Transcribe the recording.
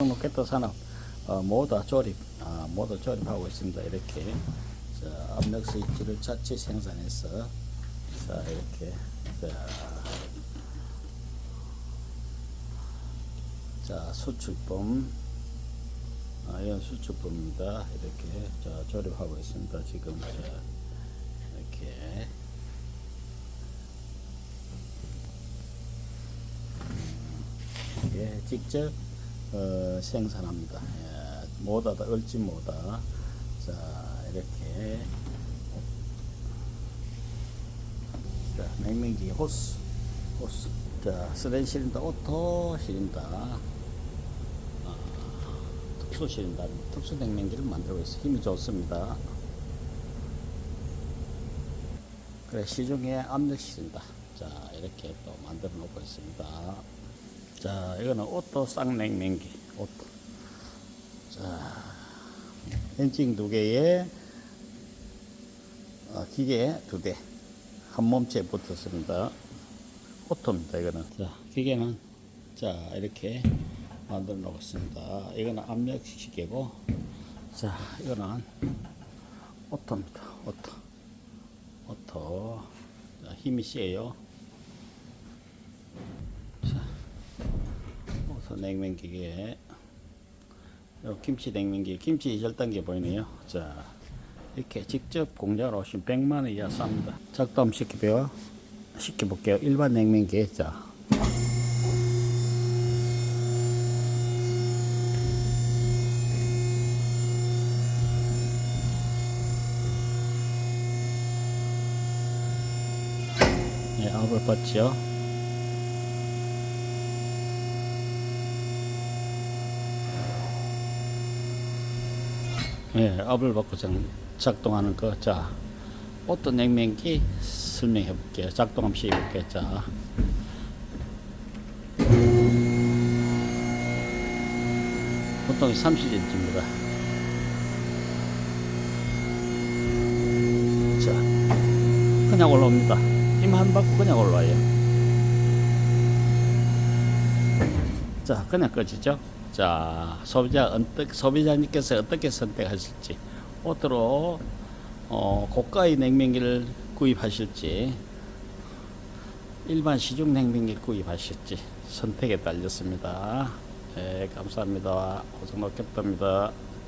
로켓 산업 어, 모두 조립 아, 모두 조립하고 있습니다. 이렇게 자, 압력 스위치를 자체 생산해서 자 이렇게 자, 자 수출품 아, 이건 수출품입니다. 이렇게 자, 조립하고 있습니다. 지금 자, 이렇게 예, 직접 어, 생산합니다. 예, 모다다 얼지 모다. 자 이렇게 자 냉면기 호스 호스 자 스렌 시린다 오토 시린다 아, 특수 시린다 특수 냉면기를 만들고 있어 힘이 좋습니다. 그래 시중에 압력 시린다. 자 이렇게 또 만들어 놓고 있습니다. 자, 이거는 오토 쌍냉면기. 오토. 자, 엔진 두 개에 어, 기계 두 대. 한 몸체에 붙었습니다. 오토입니다, 이거는. 자, 기계는 자, 이렇게 만들어 놓았습니다. 이거는 압력 시계고, 자, 이거는 오토입니다. 오토. 오토. 자, 힘이 세요. 우선 냉면기계. 요 김치 냉면기 김치 절단기 보이네요. 자 이렇게 직접 공장으로 오신 100만원 이하 쌉니다. 작동 시켜볼게요. 시켜볼게요. 일반 냉면기 자. 네, 압을 받죠 예, 압을 받고 장- 작동하는 거. 자, 어떤 냉면기 설명해 볼게요. 작동 한번 시해 볼게요. 자. 보통 30cm입니다. 자, 그냥 올라옵니다. 힘한 받고 그냥 올라와요. 자, 그냥 꺼지죠. 자, 소비자 어떻게 소비자님께서 어떻게 선택하실지, 옷으로 어, 고가의 냉면기를 구입하실지, 일반 시중 냉면기 구입하실지 선택에 달렸습니다. 네, 감사합니다. 고생 많겠답니다.